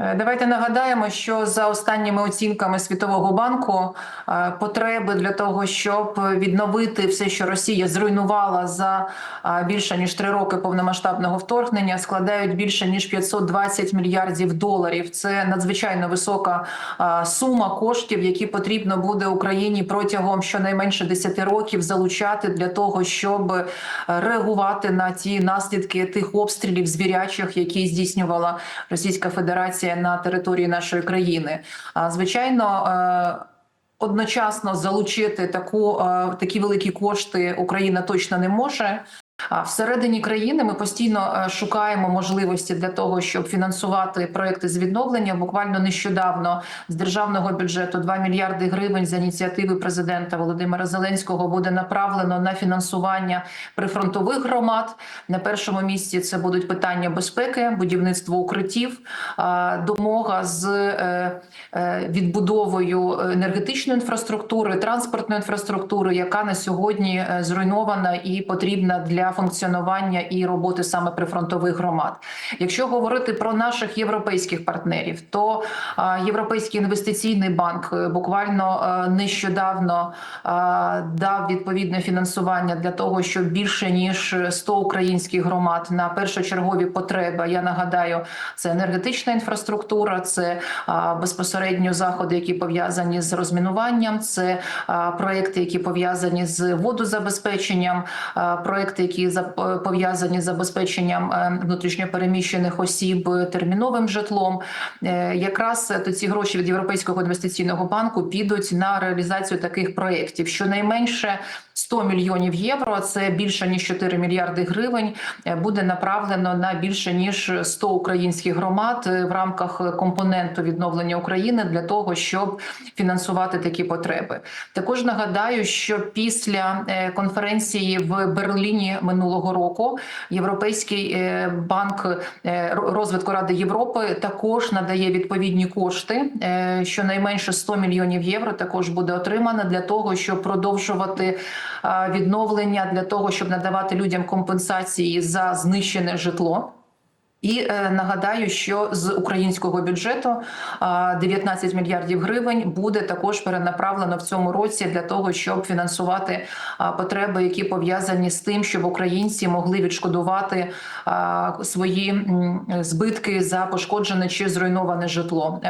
Е, Давайте нагадаємо, що за останніми оцінками Світового банку е, потреби для того, щоб відновити все, що Росія зруйнувала за е, більше ніж три роки повномасштабного вторгнення, складають більше ніж 520 мільярдів доларів. Це надзвичайно висока сума коштів, які потрібно буде Україні протягом щонайменше 10 років залучати для того, щоб реагувати на ті наслідки тих обстрілів звірячих, які здійснювала Російська Федерація на території нашої країни. Звичайно. е, Одночасно залучити таку е, такі великі кошти Україна точно не може. Всередині країни ми постійно е, шукаємо можливості для того, щоб фінансувати проекти з відновлення. Буквально нещодавно з державного бюджету 2 мільярди гривень за ініціативи президента Володимира Зеленського буде направлено на фінансування прифронтових громад. На першому місці це будуть питання безпеки, будівництво укриттів, а, допомога з е, е, відбудовою енергетичної інфраструктури, транспортної інфраструктури, яка на сьогодні зруйнована і потрібна для функціонування і роботи саме прифронтових громад. Якщо говорити про наших європейських партнерів, то Європейський інвестиційний банк е, буквально е, нещодавно дав відповідне фінансування для того, щоб більше ніж 100 українських громад на першочергові потреби. Я нагадаю, це енергетична інфраструктура, це безпосередньо заходи, які пов'язані з розмінуванням, це проекти, які пов'язані з водозабезпеченням, проекти, які за- пов'язані з забезпеченням е, внутрішньопереміщених осіб терміновим житлом. Е, Якраз е, то ці гроші від Європейського інвестиційного банку підуть на реалізацію таких проєктів. Щонайменше 100 мільйонів євро, це більше ніж 4 мільярди гривень, буде направлено на більше ніж 100 українських громад в рамках компоненту відновлення України для того, щоб фінансувати такі потреби. Також нагадаю, що після конференції в Берліні минулого року Європейський е, банк е, розвитку Ради Європи також надає відповідні кошти. е, Щонайменше 100 мільйонів євро також буде отримано для того, щоб продовжувати відновлення, для того, щоб надавати людям компенсації за знищене житло. І е, нагадаю, що з українського бюджету е, 19 мільярдів гривень буде також перенаправлено в цьому році для того, щоб фінансувати е, потреби, які пов'язані з тим, щоб українці могли відшкодувати е, свої е, збитки за пошкоджене чи зруйноване житло.